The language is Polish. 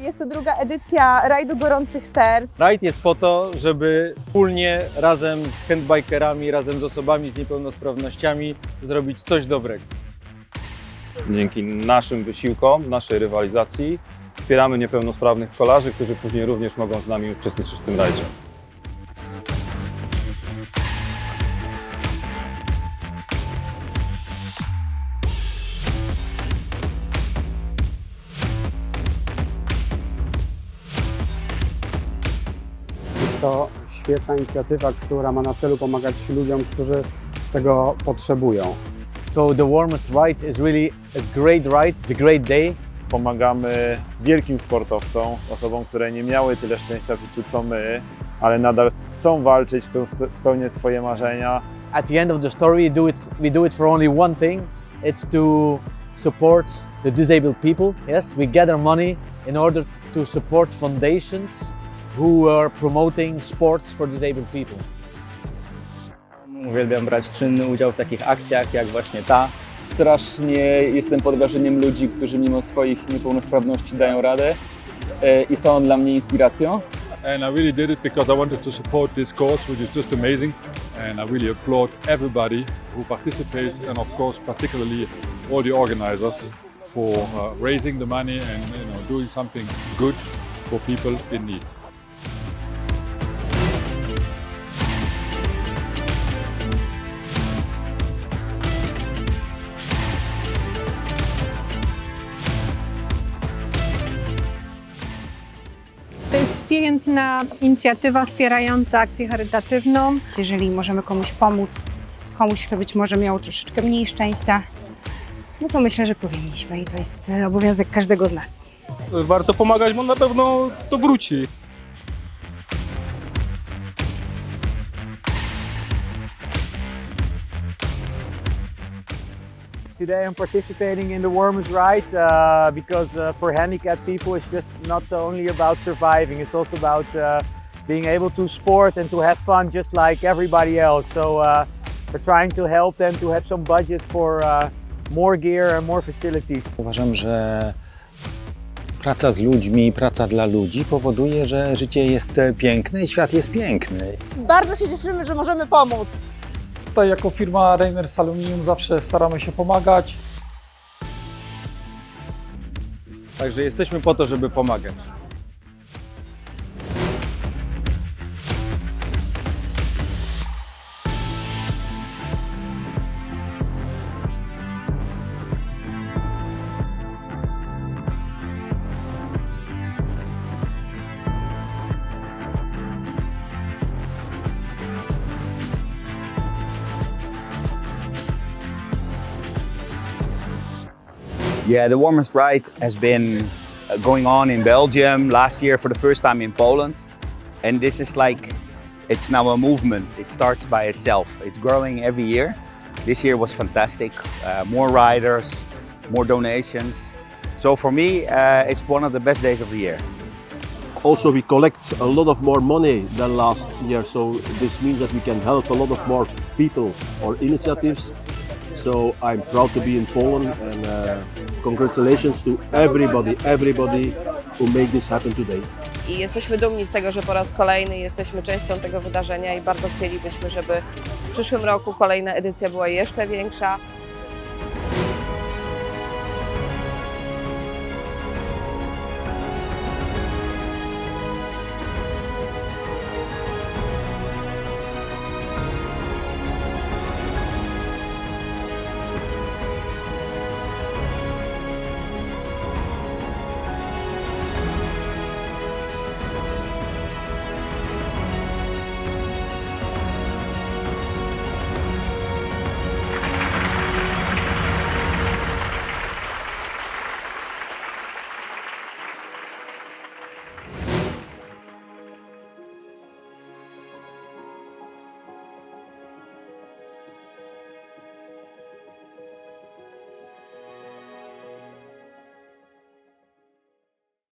Jest to druga edycja Rajdu Gorących Serc. Rajd jest po to, żeby wspólnie, razem z handbikerami, razem z osobami z niepełnosprawnościami zrobić coś dobrego. Dzięki naszym wysiłkom, naszej rywalizacji wspieramy niepełnosprawnych kolarzy, którzy później również mogą z nami uczestniczyć w tym rajdzie. To świetna inicjatywa, która ma na celu pomagać ludziom, którzy tego potrzebują. So the warmest ride is really a great ride. It's a great day. Pomagamy wielkim sportowcom, osobom, które nie miały tyle szczęścia w życiu co my, ale nadal chcą walczyć, chcą spe- spełniać swoje marzenia. At the end of the story, we do it. We do it for only one thing. It's to support the disabled people. Yes, we gather money in order to support foundations who are promoting sports for disabled people. Uwielbiam brać czynny udział w takich akcjach jak właśnie ta. Strasznie jestem pod wrażeniem ludzi, którzy mimo swoich niepełnosprawności dają radę e, i są dla mnie inspiracją. and I really did it because I wanted to support this cause, which is just amazing. And I really applaud everybody who participates, and of course, particularly all the organizers for uh, raising the money and you know doing something good for people in need. Piękna inicjatywa wspierająca akcję charytatywną. Jeżeli możemy komuś pomóc, komuś, kto być może miał troszeczkę mniej szczęścia, no to myślę, że powinniśmy i to jest obowiązek każdego z nas. Warto pomagać, bo na pewno to wróci. Today I'm participating in the Warmest Ride uh, because uh, for handicapped people it's just not only about surviving, it's also about uh, being able to sport and to have fun just like everybody else. So uh, we're trying to help them to have some budget for uh, more gear and more facilities. Uważam, że praca z ludźmi, praca dla ludzi powoduje, że życie jest piękne i świat jest piękny. Bardzo się cieszymy, że możemy pomóc. Tutaj jako firma Rainers Aluminium zawsze staramy się pomagać. Także jesteśmy po to, żeby pomagać. Yeah, the warmest ride has been uh, going on in Belgium last year for the first time in Poland. And this is like, it's now a movement. It starts by itself. It's growing every year. This year was fantastic. Uh, more riders, more donations. So for me, uh, it's one of the best days of the year. Also, we collect a lot of more money than last year, so this means that we can help a lot of more people or initiatives. So I'm proud to be in Poland and uh, congratulations to everybody, everybody who made this happen today. I jesteśmy dumni z tego, że po raz kolejny jesteśmy częścią tego wydarzenia i bardzo chcielibyśmy, żeby w przyszłym roku kolejna edycja była jeszcze większa,